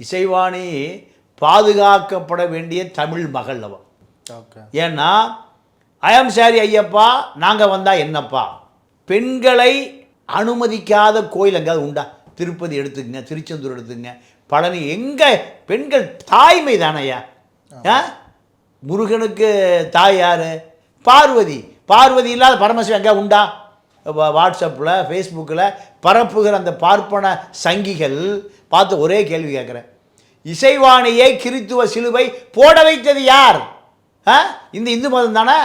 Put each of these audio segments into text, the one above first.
இசைவாணி பாதுகாக்கப்பட வேண்டிய தமிழ் மகள் அவ. ஓகே. ஏன்னா ஐஎம் சாரி ஐயப்பா நாங்கள் வந்தால் என்னப்பா? பெண்களை அனுமதிக்காத கோயில் எங்கேயாவது உண்டா? திருப்பதி எடுத்துக்கங்க திருச்செந்தூர் எடுத்துக்கங்க. பழனி எங்கே பெண்கள் தாய்மை தானையா ஆ? முருகனுக்கு தாய் யார்? பார்வதி. பார்வதி இல்லாத பரமசிவம் எங்கே உண்டா? வாட்ஸ்அப்பில் ஃபேஸ்புக்கில் பரப்புகிற அந்த பார்ப்பன சங்கிகள் பார்த்து ஒரே கேள்வி கேட்குறேன். இசைவாணியை கிறித்துவ சிலுவை போட வைத்தது யார்? இந்த இந்து மதம் தானே?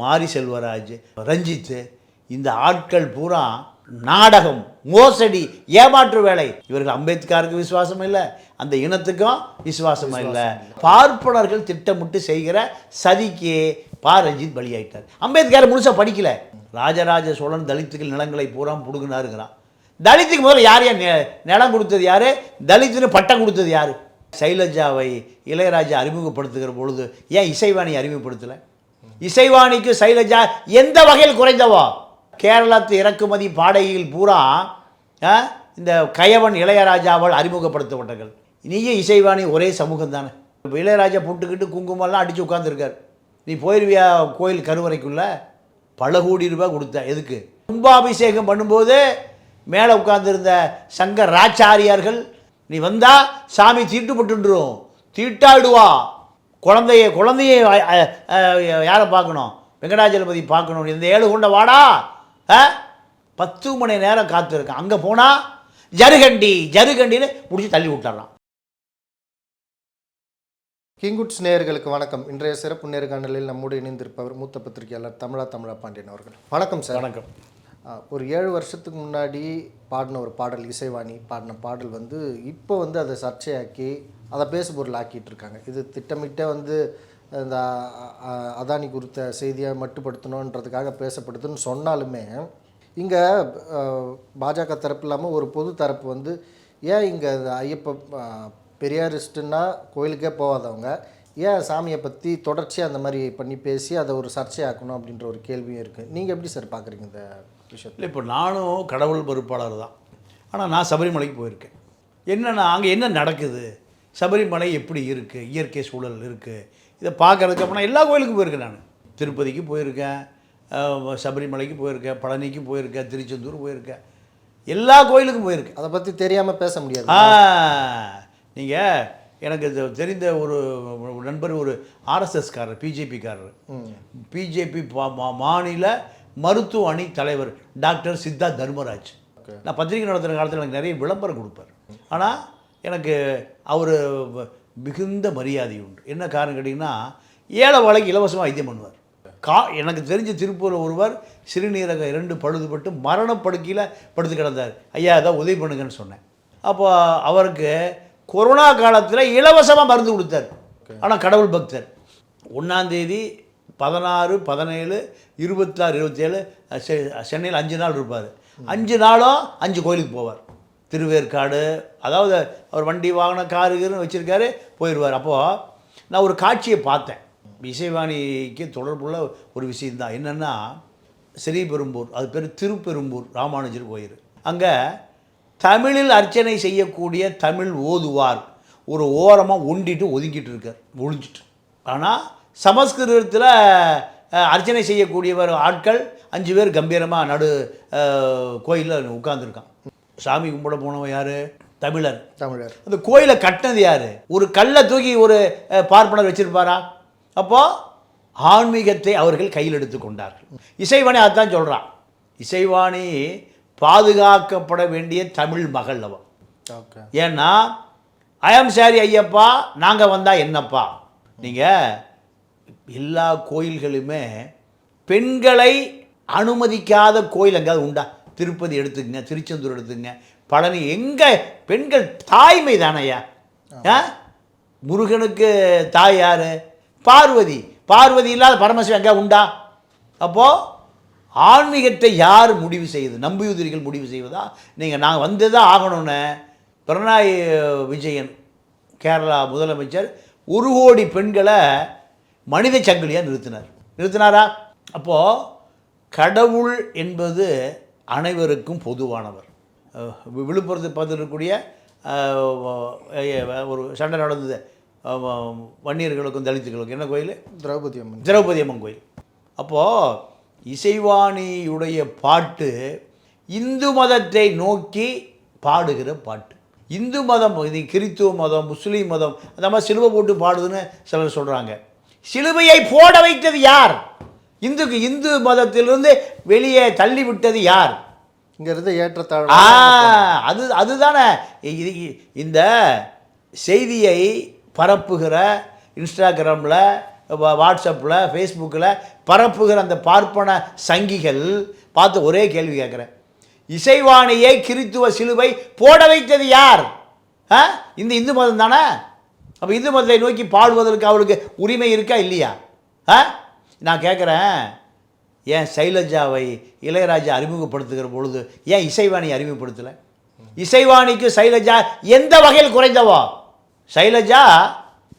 மாரி செல்வராஜ் ரஞ்சித் இந்த ஆட்கள் பூரா நாடகம் மோசடி ஏமாற்று வேலை. இவர்கள் அம்பேத்கருக்கு விசுவாசம் இல்லை அந்த இனத்துக்கும் விசுவாசம் இல்லை. பார்ப்பனர்கள் திட்டமிட்டு செய்கிற சதிக்கு பா. ரஞ்சித் பலியாயிட்டார். அம்பேத்கர் முழுசா படிக்கல. ராஜராஜ சோழன் தலித்துகள் நிலங்களை பூரா புடுங்கினாருங்கிறான். தலித்துக்கு முதல்ல யார் யார் நிலம் கொடுத்தது யார்? தலித்துன்னு பட்டம் கொடுத்தது யார்? சைலஜாவை இளையராஜா அறிமுகப்படுத்துகிற பொழுது ஏன் இசைவாணி அறிமுகப்படுத்தலை? இசைவாணிக்கு சைலஜா எந்த வகையில் குறைந்தவோ? கேரளத்து இறக்குமதி பாடகையில் பூரா ஆ, இந்த கயவன் இளையராஜாவால் அறிமுகப்படுத்தப்பட்டார்கள் நீயும் இசைவாணி ஒரே சமூகம் தானே இப்போ இளையராஜா புட்டுக்கிட்டு குங்குமம்லாம் அடித்து உட்காந்துருக்கார் நீ போயிருவியா கோயில் கருவறைக்குள்ளே? பல கோடி ரூபாய் கொடுத்த எதுக்கு? கும்பாபிஷேகம் பண்ணும்போது மேலே உட்கார்ந்திருந்த சங்கர் ராச்சாரியார்கள் நீ வந்தா சாமி தீட்டுப்பட்டுரும் தீட்டாடுவா குழந்தைய குழந்தைய யாரை பார்க்கணும்? வெங்கடாஜலபதி பார்க்கணும். இந்த ஏழு கொண்ட வாடா. ஆ? பத்து மணி நேரம் காத்திருக்கான். அங்கே போனால் ஜருகண்டி ஜருகண்டின்னு பிடிச்சி தள்ளி விட்டுறான். கிங்குட்ஸ் நேயர்களுக்கு வணக்கம். இன்றைய சிறப்பு நேர்காணலில் நம்மோடு இணைந்திருப்பவர் மூத்த பத்திரிகையாளர் தமிழா தமிழா பாண்டியன் அவர்கள். வணக்கம் சார். வணக்கம். ஒரு ஏழு வருஷத்துக்கு முன்னாடி பாடின ஒரு பாடல் இசைவாணி பாடின பாடல் வந்து இப்போ வந்து அதை சர்ச்சையாக்கி அதை பேசுபொருள் ஆக்கிட்டு இருக்காங்க இது திட்டமிட்ட வந்து இந்த அதானி குறித்த செய்தியை மட்டுப்படுத்தணுன்றதுக்காக பேசப்படுதுன்னு சொன்னாலுமே இங்கே பாஜக தரப்பு இல்லாமல் ஒரு பொது தரப்பு வந்து ஏன் இங்கே ஐயப்ப பெரியாரிஸ்ட்டுன்னா கோயிலுக்கே போகாதவங்க ஏன் சாமியை பற்றி தொடர்ச்சியாக அந்த மாதிரி பண்ணி பேசி அதை ஒரு சர்ச்சையாக்கணும் அப்படின்ற ஒரு கேள்வியும் இருக்குது நீங்கள் எப்படி சார் பார்க்குறீங்க இந்த இல்லை இப்போ நானும் கடவுள் பொறுப்பாளர் தான். ஆனால் நான் சபரிமலைக்கு போயிருக்கேன். என்னென்னா அங்கே என்ன நடக்குது? சபரிமலை எப்படி இருக்குது இயற்கை சூழல் இருக்குது இதை பார்க்கறதுக்கு அப்போ நான் எல்லா கோயிலுக்கும் போயிருக்கேன் நான். திருப்பதிக்கு போயிருக்கேன் சபரிமலைக்கு போயிருக்கேன் பழனிக்கு போயிருக்கேன் திருச்செந்தூர் போயிருக்கேன். எல்லா கோயிலுக்கும் போயிருக்கேன். அதை பற்றி தெரியாமல் பேச முடியாது. நீங்கள் எனக்கு தெரிந்த ஒரு ஒரு நண்பர் ஒரு ஆர்எஸ்எஸ்காரர் பிஜேபிக்காரர். பிஜேபி மாநில மருத்துவ அணி தலைவர் டாக்டர் சித்தா தர்மராஜ். நான் பத்திரிகை நடத்துகிற காலத்தில் எனக்கு நிறைய விளம்பரம் கொடுப்பார். ஆனால் எனக்கு அவர் மிகுந்த மரியாதை உண்டு. என்ன காரணம் கேட்டிங்கன்னா ஏழை வாழைக்கு இலவசமாக வைத்தியம் பண்ணுவார். கா எனக்கு தெரிஞ்ச திருப்பூரில் ஒருவர் சிறுநீரக இரண்டு பழுதுபட்டு மரணப்படுக்கையில் படுத்து கிடந்தார். ஐயா ஏதாவது உதவி பண்ணுங்கன்னு சொன்னேன். அப்போ அவருக்கு கொரோனா காலத்தில் இலவசமாக மருந்து கொடுத்தார். ஆனால் கடவுள் பக்தர். ஒன்றாந்தேதி பதினாறு பதினேழு இருபத்தாறு இருபத்தேழு செ- சென்னையில் அஞ்சு நாள் இருப்பார். அஞ்சு நாளும் அஞ்சு கோயிலுக்கு போவார். திருவேற்காடு அதாவது அவர் வண்டி வாகன காரு வச்சுருக்காரு போயிடுவார் அப்போது நான் ஒரு காட்சியை பார்த்தேன். இசைவாணிக்கு தொடர்புள்ள ஒரு விஷயந்தான். என்னென்னா ஸ்ரீபெரும்பூர் அது பேர் திருப்பெரும்பூர் ராமானுஜர் கோயில். அங்கே தமிழில் அர்ச்சனை செய்யக்கூடிய தமிழ் ஓதுவார். ஒரு ஓரமாக ஒண்டிட்டு ஒதுங்கிட்டு இருக்கார். ஒழிஞ்சிட்டு. ஆனால் சமஸ்கிருதத்தில் அர்ச்சனை செய்யக்கூடியவர் ஆட்கள் அஞ்சு பேர் கம்பீரமாக நடு கோயிலில் உட்காந்துருக்கான் சாமி கும்பிட போனவன் யார்? தமிழர். தமிழர். அந்த கோயிலை கட்டினது யார்? ஒரு கல்லை தூக்கி ஒரு பார்ப்பனர் வச்சிருப்பாரா? அப்போ ஆன்மீகத்தை அவர்கள் கையில் எடுத்துக்கொண்டார்கள் இசைவாணி அதான் சொல்கிறான் இசைவாணி பாதுகாக்கப்பட வேண்டிய தமிழ் மகள் அவ. ஓகே. ஏன்னா ஐஎம் சாரி ஐயப்பா நாங்கள் வந்தால் என்னப்பா? நீங்கள் எல்லா கோயில்களுமே பெண்களை அனுமதிக்காத கோயில் எங்கேயாவது உண்டா? திருப்பதி எடுத்துக்கங்க திருச்செந்தூர் எடுத்துக்கங்க. பழனி எங்கே பெண்கள் தாய்மை தானையா ஆ? முருகனுக்கு தாய் யார்? பார்வதி. பார்வதி இல்லாத பரமசிவம் எங்கே உண்டா? அப்போது ஆன்மீகத்தை யார் முடிவு செய்யுது? நம்பியுதிரிகள் முடிவு செய்வதா? நீங்கள் நாங்கள் வந்து தான் ஆகணும்னு பிரணாய் விஜயன் கேரளா முதலமைச்சர் ஒரு கோடி பெண்களை மனித சங்கிலியாக நிறுத்தினார். நிறுத்தினாரா? அப்போது கடவுள் என்பது அனைவருக்கும் பொதுவானவர். விழுப்புரத்து பார்த்து இருக்கக்கூடிய அஹ், ஒரு சண்டை நடந்தது. வன்னியர்களுக்கும் தலித்துகளுக்கும். என்ன கோயில்? திரௌபதி அம்மன் திரௌபதி அம்மன் கோயில். அப்போது இசைவாணியுடைய பாட்டு இந்து மதத்தை நோக்கி பாடுகிற பாட்டு. இந்து மதம் இது கிறித்துவ மதம் முஸ்லீம் மதம் அந்த மாதிரி சிலுவை போட்டு பாடுதுன்னு சிலர் சொல்கிறாங்க சிலுவையை போட வைத்தது யார்? இந்துக்கு இந்து மதத்திலிருந்து வெளியே தள்ளி விட்டது யார் இங்க இருந்து ஏற்றத்தாழ் அது அதுதானே. இது இந்த செய்தியை பரப்புகிற இன்ஸ்டாகிராமில் வாட்ஸ்அப்பில் ஃபேஸ்புக்கில் பரப்புகிற அந்த பார்ப்பன சங்கிகள் பார்த்து ஒரே கேள்வி கேட்குறேன். இசைவாணியை கிறித்துவ சிலுவை போட வைத்தது யார்? இந்த இந்து மதம் தானே? அப்போ இந்து மதத்தை நோக்கி பாடுவதற்கு அவளுக்கு உரிமை இருக்கா இல்லையா? ஆ? நான் கேட்குறேன் ஏன் சைலஜாவை இளையராஜா அறிமுகப்படுத்துகிற பொழுது ஏன் இசைவாணி அறிமுகப்படுத்தலை? இசைவாணிக்கு சைலஜா எந்த வகையில் குறைந்தவோ? சைலஜா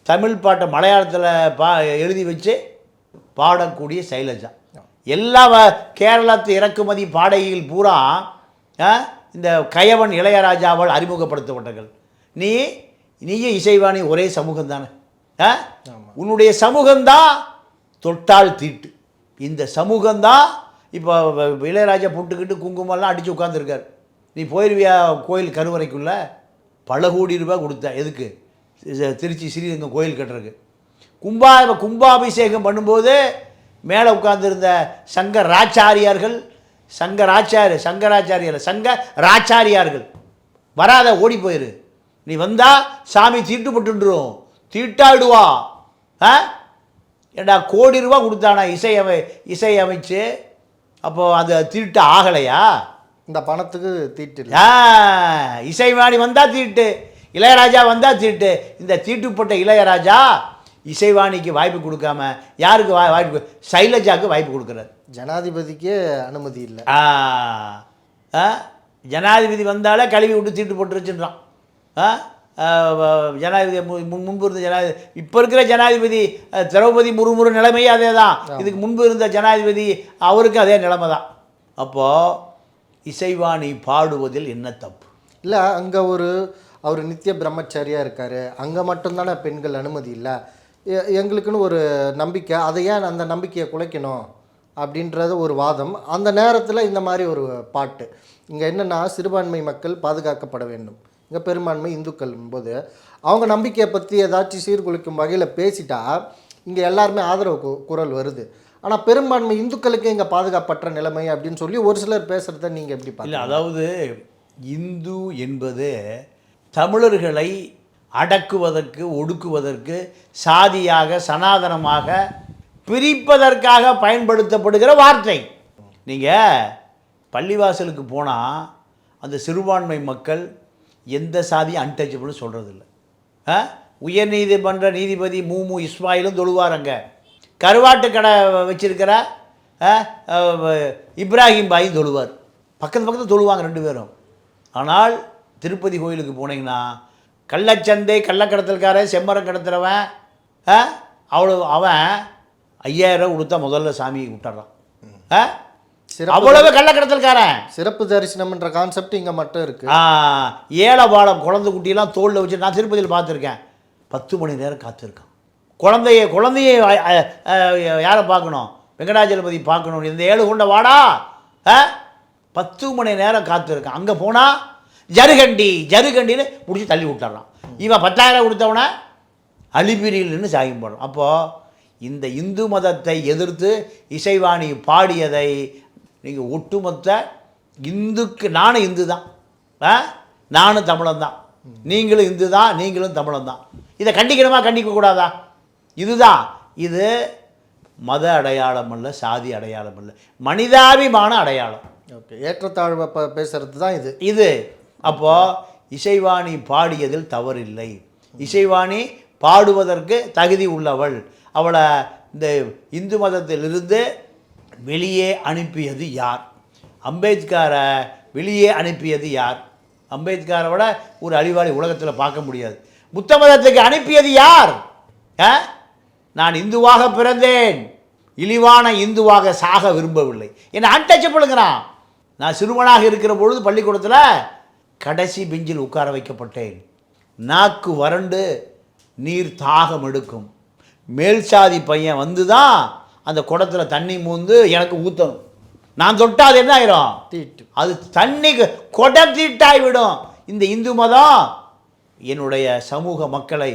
தமிழ் பாட்டை மலையாளத்தில் பா எழுதி வச்சு பாடக்கூடிய சைலஜா. எல்லா வ- கேரளத்து இறக்குமதி பாடகிகள் பூரா ஆ, இந்த கயவன் இளையராஜாவால் அறிமுகப்படுத்தப்பட்டார்கள் நீ நீயும் இசைவாணி ஒரே சமூகம் தானே ஆ உன்னுடைய சமூகம்தான் தொட்டால் தீட்டு. இந்த சமூகம்தான் இப்போ இளையராஜா புட்டுக்கிட்டு குங்குமம்லாம் அடித்து உட்காந்துருக்கார் நீ போயிருவியா கோயில் கருவறைக்குள்ள? பல கோடி ரூபாய் கொடுத்த. எதுக்கு? திருச்சி ஸ்ரீரங்கம் கோயில் கட்டுறதுக்கு. கும்பா கும்பாபிஷேகம் பண்ணும்போது மேலே உட்கார்ந்திருந்த சங்க ராச்சாரியார்கள் சங்க ராச்சாரி சங்கராச்சாரியர் சங்க ராச்சாரியார்கள். வராத ஓடி போயிரு. நீ வந்தா சாமி தீட்டு போட்டுருவோம் தீட்டாடுவா. ஆ? ஏண்டா கோடி ரூபா கொடுத்தானா இசை அமை இசை அமைச்சு? அப்போது அது தீட்டு ஆகலையா? இந்த பணத்துக்கு தீட்டு ஆ இசைவாணி வந்தால் தீட்டு இளையராஜா வந்தால் தீட்டு. இந்த தீட்டுப்பட்ட இளையராஜா இசைவாணிக்கு வாய்ப்பு கொடுக்காம யாருக்கு வா வாய்ப்பு சைலஜாவுக்கு வாய்ப்பு கொடுக்குறாரு. ஜனாதிபதிக்கே அனுமதி இல்லை. ஆ ஜனாதிபதி வந்தாலே கழுவி விட்டு தீட்டு போட்டுருச்சுன்றான் ஜனாதிபதி முன்பு இருந்த ஜனாதிபதி இப்போ இருக்கிற ஜனாதிபதி திரௌபதி முர்முரு நிலைமையே அதே தான் இதுக்கு முன்பு இருந்த ஜனாதிபதி அவருக்கு அதே நிலைமை தான் அப்போது இசைவாணி பாடுவதில் என்ன தப்பு? இல்லை அங்கே ஒரு அவர் நித்திய பிரம்மச்சாரியாக இருக்கார். அங்கே மட்டும்தானே பெண்கள் அனுமதி இல்லை. எங்களுக்குன்னு ஒரு நம்பிக்கை அதை ஏன் அந்த நம்பிக்கையை குலைக்கணும்? அப்படின்றது ஒரு வாதம். அந்த நேரத்தில் இந்த மாதிரி ஒரு பாட்டு. இங்கே என்னென்னா சிறுபான்மை மக்கள் பாதுகாக்கப்பட வேண்டும். இங்கே பெரும்பான்மை இந்துக்கள் போது அவங்க நம்பிக்கையை பற்றி ஏதாச்சும் சீர்குலைக்கும் வகையில் பேசிட்டா இங்கே எல்லாருமே ஆதரவு கு- குரல் வருது. ஆனால் பெரும்பான்மை இந்துக்களுக்கு இங்கே பாதுகாப்பற்ற நிலைமை அப்படின்னு சொல்லி ஒரு சிலர் பேசுகிறத நீங்கள் எப்படி பார்க்கல அதாவது இந்து என்பது தமிழர்களை அடக்குவதற்கு ஒடுக்குவதற்கு சாதியாக சனாதனமாக பிரிப்பதற்காக பயன்படுத்தப்படுகிற வார்த்தை. நீங்கள் பள்ளிவாசலுக்கு போனால் அந்த சிறுபான்மை மக்கள் எந்த சாதியும் அன்டச்சபிள்னு சொல்கிறதில்ல ஆ? உயர்நீதிமன்ற நீதிபதி மூமு இஸ்மாயிலும் தொழுவாரங்க. கருவாட்டு கடை வச்சிருக்கிற ஆ, இப்ராஹிம் பாயும் தொழுவார். பக்கத்து பக்கத்தில் தொழுவாங்க ரெண்டு பேரும். ஆனால் திருப்பதி கோயிலுக்கு போனீங்கன்னா கள்ளச்சந்தை கள்ளக்கடத்தல்காரன் செம்மரம் கடத்துறவன் ஆ, அவ்வளோ அவன் ஐயாயிரம் ரூபா கொடுத்தா முதல்ல சாமியை விட்டுறான் ஆ? அவ்வளவு கள்ளக்கடத்தல்காரன். சிறப்பு தரிசனம்ன்ற கான்செப்ட் இங்கே மட்டும் இருக்குது ஆ, ஏலபாலம் குழந்தை குட்டியெல்லாம் தோளில் வச்சு நான் திருப்பதியில் பார்த்துருக்கேன். பத்து மணி நேரம் காத்திருக்கான். குழந்தைய குழந்தைய யாரை பார்க்கணும்? வெங்கடாஜலபதி பார்க்கணும். இந்த ஏழு கொண்ட வாடா? பத்து மணி நேரம் காத்திருக்கான். அங்கே போனால் ஜருகண்டி ஜருகண்டின்னு முடிச்சு தள்ளி விட்டுறான். இவன் பத்தாயிரம் கொடுத்தவன அலிபிரியில் நின்று சாயம் போடுறான். அப்போது இந்த இந்து மதத்தை எதிர்த்து இசைவாணி பாடியதை நீங்கள் ஒட்டுமொத்த இந்துக்கு நானும் இந்து தான் ஆ? நானும் தமிழன் தான் நீங்களும் இந்து தான் நீங்களும் தமிழன் தான் இதை கண்டிக்கணுமா கண்டிக்கக்கூடாதா இதுதான். இது மத அடையாளம் அல்ல சாதி அடையாளம் அல்ல. மனிதாபிமான அடையாளம். ஓகே. ஏற்றத்தாழ்வை ப பேசுறது தான் இது. இது. அப்போ இசைவாணி பாடியதில் தவறில்லை. இசைவாணி பாடுவதற்கு தகுதி உள்ளவள். அவளை இந்த இந்து மதத்திலிருந்து வெளியே அனுப்பியது யார்? அம்பேத்கரை வெளியே அனுப்பியது யார்? அம்பேத்கரை விட ஒரு அழிவாளி உலகத்தில் பார்க்க முடியாது. புத்த மதத்துக்கு அனுப்பியது யார்? ஆ? நான் இந்துவாக பிறந்தேன். இழிவான இந்துவாக சாக விரும்பவில்லை. என்னை அன்டச்சபிளுங்கிறான் நான் சிறுவனாக இருக்கிற பொழுது பள்ளிக்கூடத்தில் கடைசி பெஞ்சில் உட்கார வைக்கப்பட்டேன். நாக்கு வறண்டு நீர் தாகம் எடுக்கும். மேல் சாதி பையன் வந்து தான் அந்த குடத்துல தண்ணி மூந்து எனக்கு ஊற்றணும் நான் தொட்டா அது என்ன ஆயிரும்? தீட்டு. அது தண்ணி கொடம் தீட்டாய் விடும் இந்த இந்து மதம் என்னுடைய சமூக மக்களை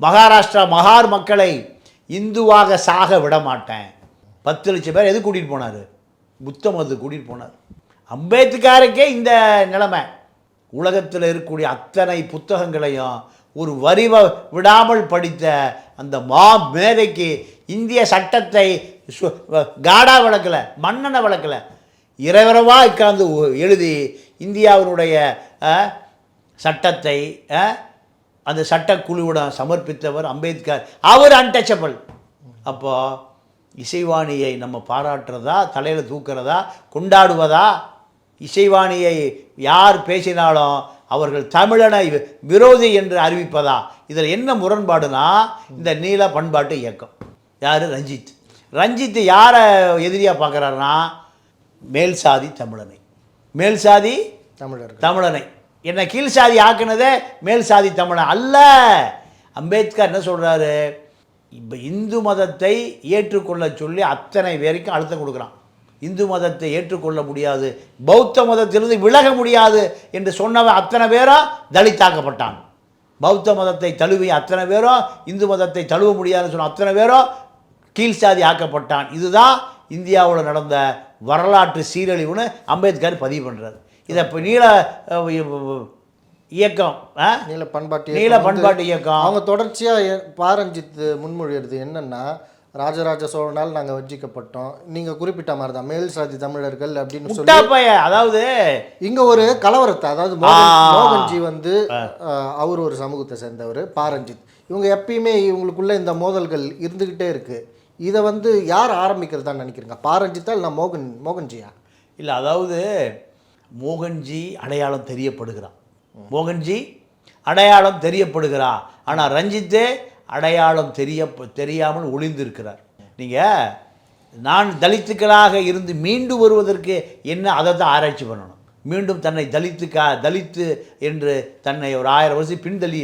மகாராஷ்டிரா மகார் மக்களை இந்துவாக சாக விட மாட்டேன் பத்து லட்சம் பேர் எது கூட்டிகிட்டு போனார்? புத்த மதத்துக்கு கூட்டிகிட்டு போனார். அம்பேத்கருக்கே இந்த நிலைமை. உலகத்தில் இருக்கக்கூடிய அத்தனை புத்தகங்களையும் ஒரு வரிவ விடாமல் படித்த அந்த மா மேதைக்கு இந்திய சட்டத்தை சு- காடா வழக்கில் மன்னனை வழக்கில் இரவரவாக உட்கார்ந்து எழுதி இந்தியாவினுடைய சட்டத்தை அந்த சட்டக்குழுவிடம் சமர்ப்பித்தவர் அம்பேத்கர். அவர் அன்டச்சபிள் அப்போது இசைவாணியை நம்ம பாராட்டுறதா தலையில் தூக்குறதா கொண்டாடுவதா? இசைவாணியை யார் பேசினாலும் அவர்கள் தமிழனை விரோதி என்று அறிவிப்பதா? இதில் என்ன முரண்பாடுனா இந்த நீல பண்பாட்டு இயக்கம். யார்? ரஞ்சித். ரஞ்சித் யாரை எதிரியாக பார்க்குறாருன்னா மேல் சாதி தமிழனை. மேல் சாதி தமிழர்கள். தமிழனை. என்னை கீழ் சாதி ஆக்குனதே மேல் சாதி தமிழன் அல்ல. அம்பேத்கர் என்ன சொல்கிறாரு இப்போ இந்து மதத்தை ஏற்றுக்கொள்ள சொல்லி அத்தனை பேருக்கும் அழுத்தம் கொடுக்குறான். இந்து மதத்தை ஏற்றுக்கொள்ள முடியாது. பௌத்த மதத்திலிருந்து விலக முடியாது என்று சொன்னவன் அத்தனை பேரும் தலித்தாக்கப்பட்டான். பௌத்த மதத்தை தழுவி அத்தனை பேரும் இந்து மதத்தை தழுவ முடியாதுன்னு சொன்ன அத்தனை பேரும் கீழ் சாதி ஆக்கப்பட்டான். இதுதான் இந்தியாவில் நடந்த வரலாற்று சீரழிவுன்னு அம்பேத்கர் பதிவு பண்ணுறாரு இதை இப்போ நீல இயக்கம்? நீல பண்பாட்டு நீல பண்பாட்டு இயக்கம். அவங்க தொடர்ச்சியாக பாரஞ்சித் முன்மொழியிறது என்னன்னா ராஜராஜ சோழனால் நாங்கள் வஞ்சிக்கப்பட்டோம். நீங்க குறிப்பிட்ட மாதிரி தான் மேல் சாதி தமிழர்கள் அப்படின்னு சொல்லி அதாவது இங்க ஒரு கலவரத்தை அதாவது. மோகன்ஜி வந்து அவர் ஒரு சமூகத்தை சேர்ந்தவர் பாரஞ்சித். இவங்க எப்பயுமே இவங்களுக்குள்ள இந்த மோதல்கள் இருந்துகிட்டே இருக்கு. இதை வந்து யார் ஆரம்பிக்கிறதா நினைக்கிறீங்க? பாரஞ்சித்தா இல்லை மோகன் மோகன்ஜியா? இல்லை அதாவது மோகன்ஜி அடையாளம் தெரியப்படுகிறான். மோகன்ஜி அடையாளம் தெரியப்படுகிறா. ஆனால் ரஞ்சித்தே அடையாளம் தெரிய தெரியாமல் ஒளிந்திருக்கிறார். நீங்கள் நான் தலித்துக்களாக இருந்து மீண்டு வருவதற்கு என்ன அதை தான் ஆராய்ச்சி பண்ணணும். மீண்டும் தன்னை தலித்துக்கா தலித்து என்று தன்னை ஒரு ஆயிரம் வருஷம் பின்தள்ளி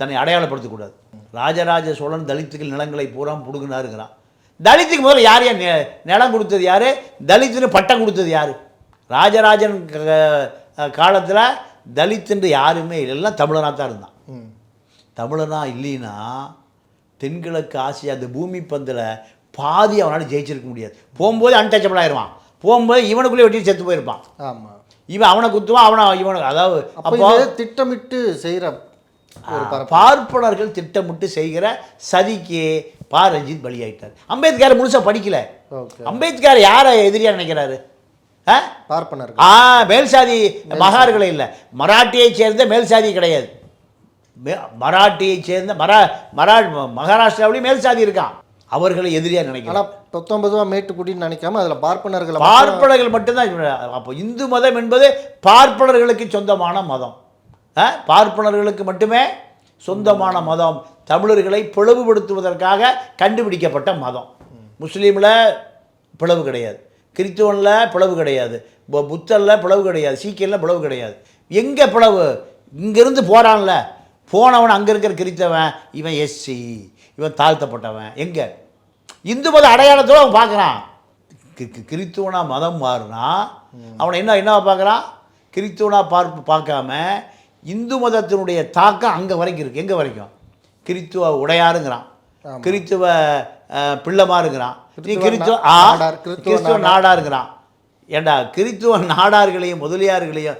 தன்னை அடையாளப்படுத்தக்கூடாது. ராஜராஜ சோழன் தலித்துக்கள் நிலங்களை பூரா புடுங்கினாருங்கிறான் தலித்துக்கு முதல்ல யார் யார் நிலம் கொடுத்தது யார்? தலித்துன்னு பட்டம் கொடுத்தது யார்? ராஜராஜன் காலத்தில் தலித்துன்று யாருமே இல்லை. எல்லாம் தமிழனாக தான் இருந்தான். ம். தமிழனா இல்லைன்னா தென்கிழக்கு ஆசியா அந்த பூமி பந்தில் பாதி அவனால் ஜெயிச்சிருக்க முடியாது. போகும்போது அன்டச்சபிள் ஆயிடுவான் போகும்போது இவனுக்குள்ளே வெட்டி செத்து போயிருப்பான். ஆமா. இவன் அவனை குத்துவான் அவனை இவனுக்கு அதாவது அப்போ திட்டமிட்டு பரப்பு பார்ப்பனர்கள் திட்டமிட்டு செய்கிற சதிக்கு பா ரஞ்சித் பலியாயிட்டார். அம்பேத்கர் முழுசாக படிக்கல. அம்பேத்கர் யாரை எதிரியா நினைக்கிறாரு? ஆ? பார்ப்பனர்கள். ஆ மேல் சாதி மகார்களை இல்லை. மராட்டியை சேர்ந்த மேல் சாதி கிடையாது. மராட்டியை சேர்ந்த மரா மரா மகாராஷ்டிராவிலையும் மேல் சாதி இருக்கான் அவர்களை எதிரியா நினைக்கலாம் பத்தொன்பதுவா மேட்டுக்குடின்னு நினைக்காம அதுல பார்ப்பனர்களை பார்ப்பனர்கள் மட்டும்தான் அப்போ இந்து மதம் என்பது பார்ப்பனர்களுக்கு சொந்தமான மதம்? பார்ப்பனர்களுக்கு மட்டுமே சொந்தமான மதம். தமிழர்களை பிளவுபடுத்துவதற்காக கண்டுபிடிக்கப்பட்ட மதம். முஸ்லீமில் பிளவு கிடையாது. கிறித்துவனில் பிளவு கிடையாது. புத்தரில் பிளவு கிடையாது. சீக்கியரில் பிளவு கிடையாது. எங்கே பிளவு? இங்கேருந்து போகிறான்ல போனவன் அங்கே இருக்கிற கிறித்தவன் இவன் எஸ்சி இவன் தாழ்த்தப்பட்டவன். எங்கே? இந்து மத அடையாளத்தோடு அவன் பார்க்குறான். கிறித்துவனா மதம் மாறுனா அவனை என்ன என்னவா பார்க்குறான்? கிறித்துவனா பார்ப்பு பார்க்காம இந்து மதத்தினுடைய தாக்கம் அங்கே வரைக்கும் இருக்குது எங்கே வரைக்கும்? கிறித்துவ உடையாருங்கிறான். கிறித்துவ பிள்ளைமாருங்கிறான். நீ கிறித்துவ ஆ நாடார். நாடாருங்கிறான். ஏண்டா கிறித்துவ நாடார்களையும் முதலியார்களையும்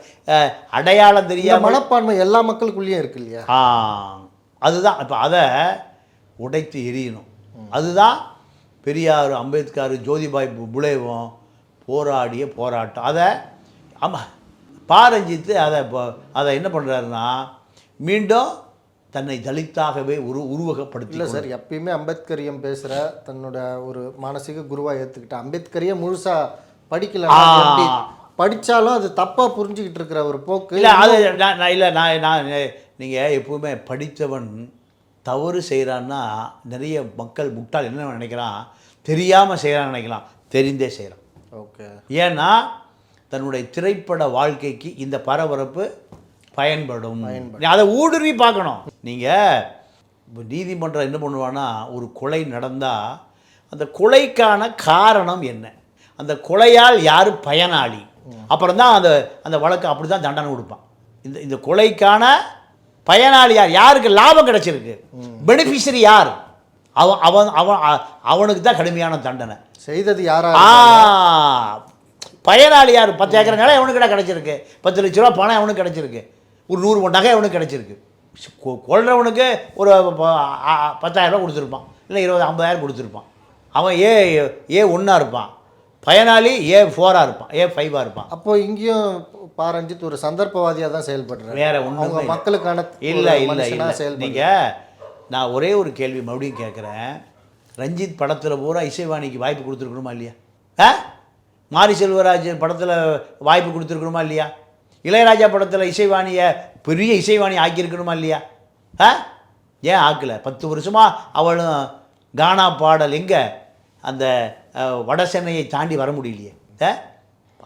அடையாளம் தெரியாம மனப்பான்மை எல்லா மக்களுக்குள்ளேயும் இருக்கு இல்லையா? ஆ அதுதான். இப்போ அதை உடைத்து எரியணும் அதுதான் பெரியார் அம்பேத்கர் ஜோதிபாய் புலேவும் போராடிய போராட்டம். அதை ஆமாம் பாரஞ்சித்து அதை அதை என்ன பண்ணுறாருன்னா மீண்டும் தன்னை தலித்தாகவே உரு உருவகப்படுத்தி இல்ல சார் எப்பயுமே அம்பேத்கரியம் பேசுற தன்னோட ஒரு மானசீக குருவா ஏத்துக்கிட்ட. அம்பேத்கரியே முழுசா படிக்கல படிச்சாலும் அது தப்பா புரிஞ்சுக்கிட்டு இருக்கிற ஒரு போக்கு. இல்லை அது நான் நான் இல்லை நான் நான் நீங்கள் எப்பவுமே படித்தவன் தவறு செய்கிறான்னா நிறைய மக்கள் முட்டாள் என்ன நினைக்கிறான்? தெரியாமல் செய்கிறான்னு நினைக்கலாம். தெரிந்தே செய்கிறான் ஓகே. ஏன்னா தன்னுடைய திரைப்பட வாழ்க்கைக்கு இந்த பரபரப்பு பயன்படும். அதை ஊடுருவி பார்க்கணும். நீங்கள் இப்போ நீதிமன்றம் என்ன பண்ணுவான்னா ஒரு கொலை நடந்தால் அந்த கொலைக்கான காரணம் என்ன? அந்த கொலையால் யார் பயனாளி? அப்புறம் தான் அந்த அந்த வழக்கு அப்படி தான் தண்டனை கொடுப்பான். இந்த இந்த கொலைக்கான பயனாளி யார்? யாருக்கு லாபம் கிடைச்சிருக்கு? பெனிஃபிஷரி யார்? அவன் அவன் அவன் அவனுக்கு தான் கடுமையான தண்டனை. செய்தது யாரா பயனாளி யார் பத்து ஏக்கர் நிலம் எவனுக்கு கிட்ட கிடச்சிருக்கு? பத்து லட்ச ரூபா பணம் எவனுக்கு கிடச்சிருக்கு? ஒரு நூறு நகை எவனுக்கு கிடச்சிருக்கு? கொ- கொல்றவனுக்கு ஒரு ப- ஆ- ஆ- பத்தாயிரம் ரூபா கொடுத்துருப்பான். இல்லை இருபது ஐம்பதாயிரம் கொடுத்துருப்பான். அவன் ஏ ஏ ஒன்றா இருப்பான். பயனாளி ஏ ஃபோராக இருப்பான். ஏ ஃபைவாக இருப்பான். அப்போ இங்கேயும் பா ரஞ்சித் ஒரு சந்தர்ப்பவாதியா தான் செயல்படுறாரு. வேற ஒன்றும் மக்களுக்கான இல்லை இல்லை இல்லை. நீங்கள் நான் ஒரே ஒரு கேள்வி மறுபடியும் கேட்குறேன் ரஞ்சித் படத்தில் பூரா இசைவாணிக்கு வாய்ப்பு கொடுத்துருக்கணுமா இல்லையா? ஆ? மாரி செல்வராஜ் படத்தில் வாய்ப்பு கொடுத்துருக்கணுமா இல்லையா? இளையராஜா படத்தில் இசைவாணியை பெரிய இசைவாணி ஆக்கியிருக்கணுமா இல்லையா? ஆ? ஏன் ஆக்கலை? பத்து வருஷமாக அவளும் கானா பாடல் எங்கே? அந்த அஹ், வட சென்னையை தாண்டி வர முடியலையே.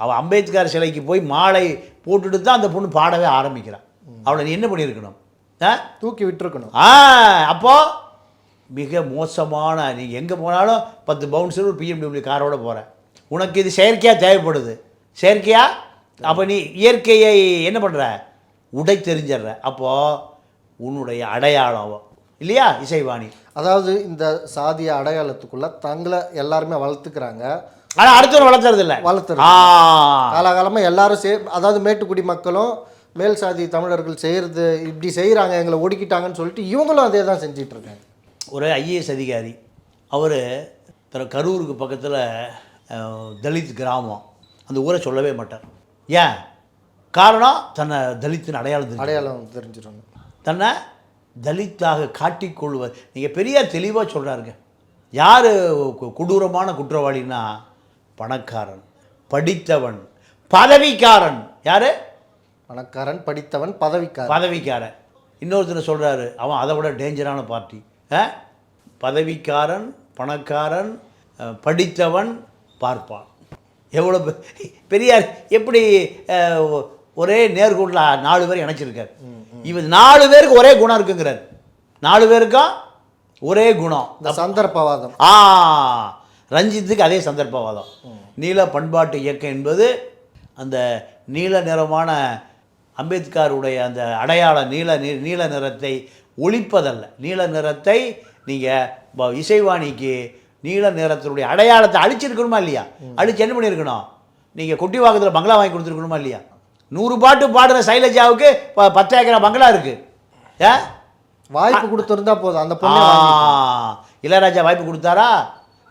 அவள் அம்பேத்கர் சிலைக்கு போய் மாலை போட்டுட்டு தான் அந்த பொண்ணு பாடவே ஆரம்பிக்கிறான் அவளை நீ என்ன பண்ணியிருக்கணும்? ஆ? தூக்கி விட்டுருக்கணும். ஆ அப்போ மிக மோசமான நீங்கள் எங்கே போனாலும் பத்து பவுன்ஸர் ஒரு பிஎம்டபிள்யூ காரோட போகிற உனக்கு இது செயற்கையாக தேவைப்படுது. செயற்கையா? அப்போ நீ இயற்கையை என்ன பண்ணுற உடை தெரிஞ்சிடுற. அப்போது உன்னுடைய அடையாளம் இல்லையா இசைவாணி? அதாவது இந்த சாதிய அடையாளத்துக்குள்ள தங்களை எல்லாருமே வளர்த்துக்கிறாங்க. ஆனால் அடுத்தவன் வளர்த்துறது இல்லை வளர்த்துறது ஆ. காலாகாலமா எல்லாரும் சே அதாவது மேட்டுக்குடி மக்களும் மேல் சாதி தமிழர்கள் செய்யறது இப்படி செய்கிறாங்க எங்களை ஒடுக்கிட்டாங்கன்னு சொல்லிட்டு இவங்களும் அதே தான் செஞ்சிட்டு இருக்காங்க. ஒரு ஐஏஎஸ் அதிகாரி. அவர் கரூருக்கு பக்கத்தில் தலித் கிராமம். அந்த ஊரை சொல்லவே மாட்டார். ஏன்? காரணம் தன்னை தலித்தின் அடையாளம். அடையாளம் தெரிஞ்சிடணும் தன்னை தலித்தாக காட்டிக்கொள்வது நீங்கள் பெரியார் தெளிவாக சொல்கிறாருங்க யார் கொடூரமான குற்றவாளின்னா பணக்காரன் படித்தவன் பதவிக்காரன். யார்? பணக்காரன் படித்தவன் பதவிக்காரன். பதவிக்காரன். இன்னொருத்தர் சொல்கிறாரு அவன் அதை விட டேஞ்சரான பார்ட்டி? பதவிக்காரன் பணக்காரன் படித்தவன் பார்ப்பான் எவ்வளோ பெரியார் எப்படி ஒரே நேர்கோட்டில் நாலு பேர் இணைச்சிருக்கார். இவர் நாலு பேருக்கு ஒரே குணம் இருக்குங்கிறார். நாலு பேருக்கும் ஒரே குணம். இந்த சந்தர்ப்பவாதம். ஆ ரஞ்சித்துக்கு அதே சந்தர்ப்பவாதம். நீல பண்பாட்டு இயக்கம் என்பது அந்த நீல நிறமான அம்பேத்கருடைய அந்த அடையாள நீல நீல நிறத்தை ஒழிப்பதல்ல. நீல நிறத்தை நீங்கள் இசைவாணிக்கு நீல நிறத்தினுடைய அடையாளத்தை அழிச்சிருக்கணுமா இல்லையா? அழிச்சு என்ன பண்ணியிருக்கணும்? நீங்கள் குட்டி வாக்கத்தில் பங்களா வாங்கி கொடுத்துருக்கணுமா இல்லையா? நூறு பாட்டு பாடுற சைலஜாவுக்கு பத்து ஏக்கரா பங்களா இருக்குது ஏ? வாய்ப்பு கொடுத்திருந்தா போதும். அந்த. இளையராஜா வாய்ப்பு கொடுத்தாரா?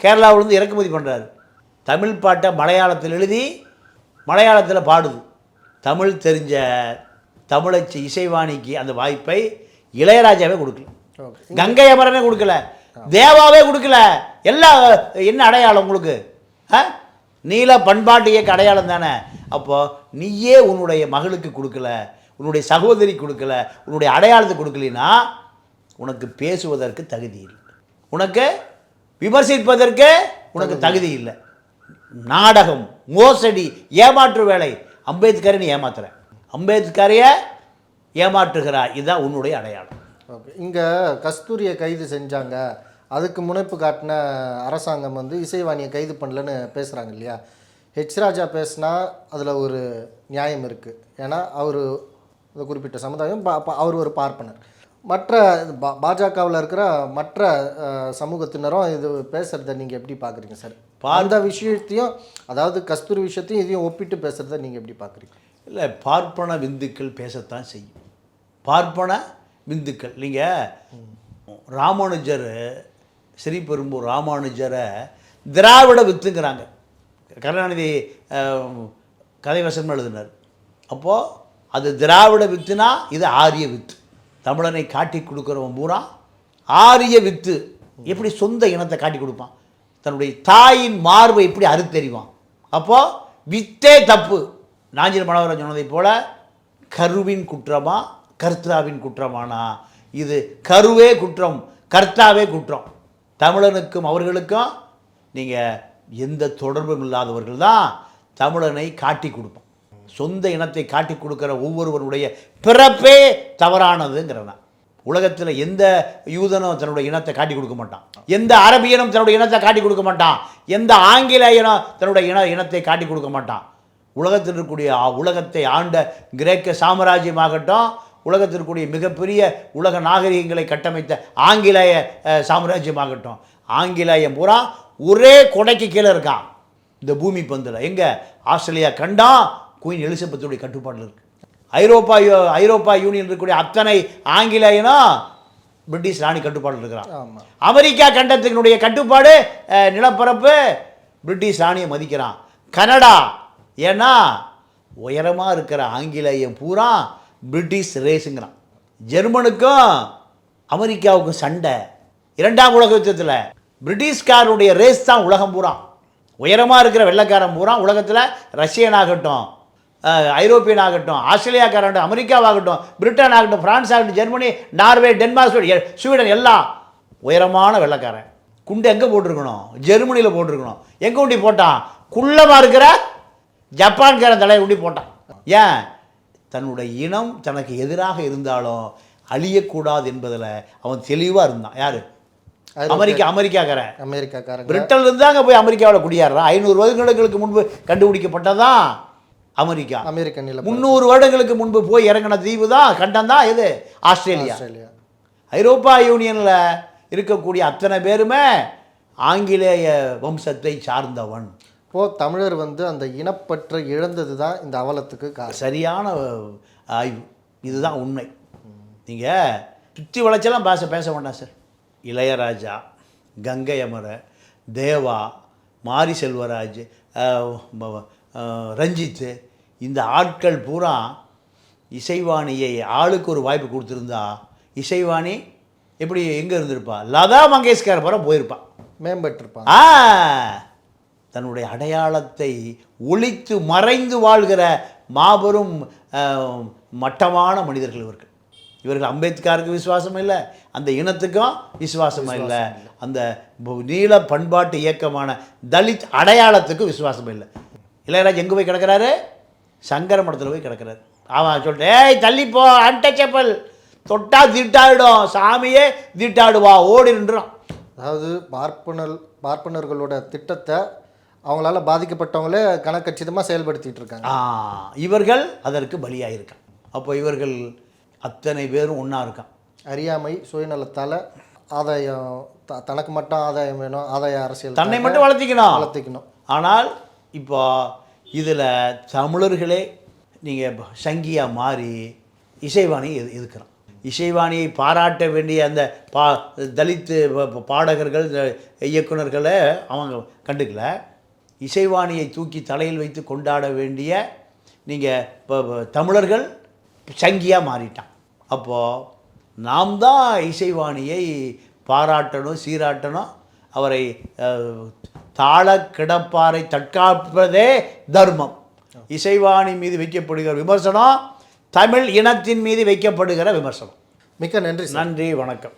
கேரளாவிலேருந்து இறக்குமதி பண்ணுறாரு தமிழ் பாட்டை மலையாளத்தில் எழுதி மலையாளத்தில் பாடுது. தமிழ் தெரிஞ்ச தமிழச்சி இசைவாணிக்கு அந்த வாய்ப்பை இளையராஜாவே கொடுக்கல. கங்கை அமரனே கொடுக்கல. தேவாவே கொடுக்கல. எல்லா என்ன அடையாளம் உங்களுக்கு? ஆ? நீல பண்பாட்டு இயக்க அடையாளம் தானே? அப்போது நீயே உன்னுடைய மகளுக்கு கொடுக்கல உன்னுடைய சகோதரி கொடுக்கல உன்னுடைய அடையாளத்தை கொடுக்கலினா உனக்கு பேசுவதற்கு தகுதி இல்லை. உனக்கு விமர்சிப்பதற்கு உனக்கு தகுதி இல்லை. நாடகம் மோசடி ஏமாற்று வேலை அம்பேத்கரை நீ ஏமாத்துற. அம்பேத்கரைய ஏமாற்றுகிறார் இதுதான் உன்னுடைய அடையாளம். ஓகே. இங்கே கஸ்தூரியை கைது செஞ்சாங்க. அதுக்கு முனைப்பு காட்டின அரசாங்கம் வந்து இசைவாணியை கைது பண்ணலன்னு பேசுகிறாங்க இல்லையா? ஹெச் ராஜா பேசுனா அதில் ஒரு நியாயம் இருக்குது ஏன்னா அவர் இந்த குறிப்பிட்ட சமுதாயம் அவர் ஒரு பார்ப்பனர். மற்ற பா- பாஜகவில் இருக்கிற மற்ற சமூகத்தினரும் இது பேசுகிறத நீங்கள் எப்படி பார்க்குறீங்க சார்? அந்த விஷயத்தையும் அதாவது கஸ்தூரி விஷயத்தையும் இதையும் ஒப்பிட்டு பேசுகிறத நீங்கள் எப்படி பார்க்குறீங்க இல்லை பார்ப்பன விந்துக்கள் பேசத்தான் செய்யும். பார்ப்பன விந்துக்கள். நீங்கள் ராமானுஜர் ஸ்ரீபெரும்பூர் ராமானுஜரை திராவிட வித்துங்கிறாங்க. கருணாநிதி அஹ், கதை வசனம் எழுதினார். அப்போது அது திராவிட வித்துனா இது ஆரிய வித்து. தமிழனை காட்டி கொடுக்குறவன் பூரா ஆரிய வித்து. எப்படி சொந்த இனத்தை காட்டி கொடுப்பான்? தன்னுடைய தாயின் மார்பை எப்படி அறுத்தறிவான்? அப்போது வித்தே தப்பு. நாஞ்சில் மனோகரன் சொன்னதைப் போல் கருவின் குற்றமா கர்த்தாவின் குற்றமானா? இது கருவே குற்றம் கர்த்தாவே குற்றம். தமிழனுக்கும் அவர்களுக்கும் நீங்கள் எந்த தொடர்பும் இல்லாதவர்கள் தான் தமிழனை காட்டி கொடுப்போம். சொந்த இனத்தை காட்டி கொடுக்குற ஒவ்வொருவருடைய பிறப்பே தவறானதுங்கிறதான் உலகத்தில் எந்த யூதனும் தன்னுடைய இனத்தை காட்டி கொடுக்க மாட்டான். எந்த அரபியனும் தன்னுடைய இனத்தை காட்டி கொடுக்க மாட்டான். எந்த ஆங்கிலேயனும் தன்னுடைய இன இனத்தை காட்டி கொடுக்க மாட்டான். உலகத்தில் இருக்கக்கூடிய உலகத்தை ஆண்ட கிரேக்க சாம்ராஜ்யமாகட்டும் உலகத்தில் இருக்கக்கூடிய மிகப்பெரிய உலக நாகரிகங்களை கட்டமைத்த ஆங்கிலேய சாம்ராஜ்யமாகட்டும். ஆங்கிலேயம் பூரா ஒரே கொடைக்கு கீழே இருக்கான் இந்த பூமி பந்தில். எங்கே? ஆஸ்திரேலியா கண்டா குயின் எலிசபெத்துடைய கட்டுப்பாட்டில் இருக்கு. ஐரோப்பா ஐரோப்பா யூனியன் இருக்கக்கூடிய அத்தனை ஆங்கிலேயனா பிரிட்டிஷ் ராணி கட்டுப்பாட்டில் இருக்கிறான் அமெரிக்கா கண்டத்தினுடைய கட்டுப்பாடு நிலப்பரப்பு பிரிட்டிஷ் ராணியை மதிக்கிறான். கனடா ஏன்னா உயரமாக இருக்கிற ஆங்கிலேயம் பூரா பிரிட்டிஷ் ரேஸுங்கிறான். ஜெர்மனுக்கும் அமெரிக்காவுக்கும் சண்டை. இரண்டாம் உலக யுத்தத்தில் பிரிட்டிஷ்காரனுடைய ரேஸ் தான் உலகம் பூரா. உயரமாக இருக்கிற வெள்ளைக்காரன் பூரா உலகத்தில் ரஷ்யன் ஆகட்டும் ஐரோப்பியன் ஆகட்டும் ஆஸ்திரேலியாக்காரன் அமெரிக்காவாகட்டும் பிரிட்டன் ஆகட்டும் ஃப்ரான்ஸ் ஆகட்டும் Germany Norway Denmark Sweden, Sweden எல்லாம் உயரமான வெள்ளைக்காரன். குண்டு எங்கே போட்டிருக்கணும்? ஜெர்மனியில் போட்டிருக்கணும். எங்கே உண்டி போட்டான்? குள்ளமாக இருக்கிற ஜப்பான்காரன் தலையை உண்டி போட்டான். ஏன்? தன்னுடைய இனம் தனக்கு எதிராக இருந்தாலும் அழியக்கூடாது என்பதில் அவன் தெளிவாக இருந்தான். யார்? அமெரிக்கா அமெரிக்காக்காரன். அமெரிக்காக்காரங்க. பிரிட்டன்ல இருந்தாங்க போய் அமெரிக்காவில் குடியேறான் ஐநூறு வருடங்களுக்கு முன்பு கண்டுபிடிக்கப்பட்டதான் அமெரிக்கா. அமெரிக்க நில முந்நூறு வருடங்களுக்கு முன்பு போய் இறங்கின தீவு தான் கண்டம் தான் எது? ஆஸ்திரேலியா. ஆஸ்திரேலியா. ஐரோப்பா யூனியனில் இருக்கக்கூடிய அத்தனை பேருமே ஆங்கிலேய வம்சத்தை சார்ந்தவன். இப்போ தமிழர் வந்து அந்த இனப்பற்றை இழந்தது தான் இந்த அவலத்துக்கு காரணம். சரியான ஆய்வு. இதுதான் உண்மை. நீங்கள் சுற்றி வளைச்செல்லாம் பேச பேச வேண்டாம் சார். இளையராஜா கங்கை அமர தேவா மாரி செல்வராஜ் அஹ், ம- அஹ், ரஞ்சித் இந்த ஆட்கள் பூரா இசைவாணியை ஆளுக்கு ஒரு வாய்ப்பு கொடுத்துருந்தா இசைவாணி எப்படி எங்கே இருந்திருப்பா? லதா மங்கேஷ்கர் பூரா போயிருப்பா. மேம்பட்டிருப்பாங்க. ஆ. தன்னுடைய அடையாளத்தை ஒளித்து மறைந்து வாழ்கிற மாபெரும் மட்டமான மனிதர்கள் இவர்கள். இவர்கள் அம்பேத்கருக்கு விசுவாசம் இல்லை அந்த இனத்துக்கும் விசுவாசம் இல்லை. அந்த நீல பண்பாட்டு இயக்கமான தலித் அடையாளத்துக்கும் விசுவாசம் இல்லை. இளையராஜ் எங்கே போய் கிடக்கிறாரு? சங்கர மடத்தில் போய் கிடக்கிறாரு. அவன் சொல்லிட்டு ஏய் தள்ளிப்போ அன்டச்சபிள் தொட்டா தீட்டாயிடும் சாமியே தீட்டாடுவா ஓடி நின்றுறான். அதாவது பார்ப்பனர் பார்ப்பனர்களோட திட்டத்தை அவங்களால பாதிக்கப்பட்டவங்களே கணக்கச்சிதமாக செயல்படுத்திட்டு இருக்காங்க. இவர்கள் அதற்கு பலியாயிருக்கான் அப்போ இவர்கள் அத்தனை பேரும் ஒன்றா இருக்கான் அறியாமை சுயநலத்தால் ஆதாயம் த- தனக்கு மட்டும் ஆதாயம் வேணும் ஆதாய அரசியல் தன்னை மட்டும் வளர்த்திக்கணும். வளர்த்திக்கணும். ஆனால் இப்போ இதில் தமிழர்களே நீங்கள் சங்கியாக மாறி இசைவாணியை எது எதுக்குறான்? இசைவாணியை பாராட்ட வேண்டிய அந்த பா தலித்து பாடகர்கள் இந்த இயக்குனர்களை அவங்க கண்டுக்கல. இசைவாணியை தூக்கி தலையில் வைத்து கொண்டாட வேண்டிய நீங்கள் தமிழர்கள் சங்கியாக மாறிட்டான் அப்போது நாம் தான் இசைவாணியை பாராட்டணும் சீராட்டணும். அவரை தாழ கிடப்பாரை தற்காப்பதே தர்மம். இசைவாணி மீது வைக்கப்படுகிற விமர்சனம் தமிழ் இனத்தின் மீது வைக்கப்படுகிற விமர்சனம். மிக்க நன்றி நன்றி வணக்கம்.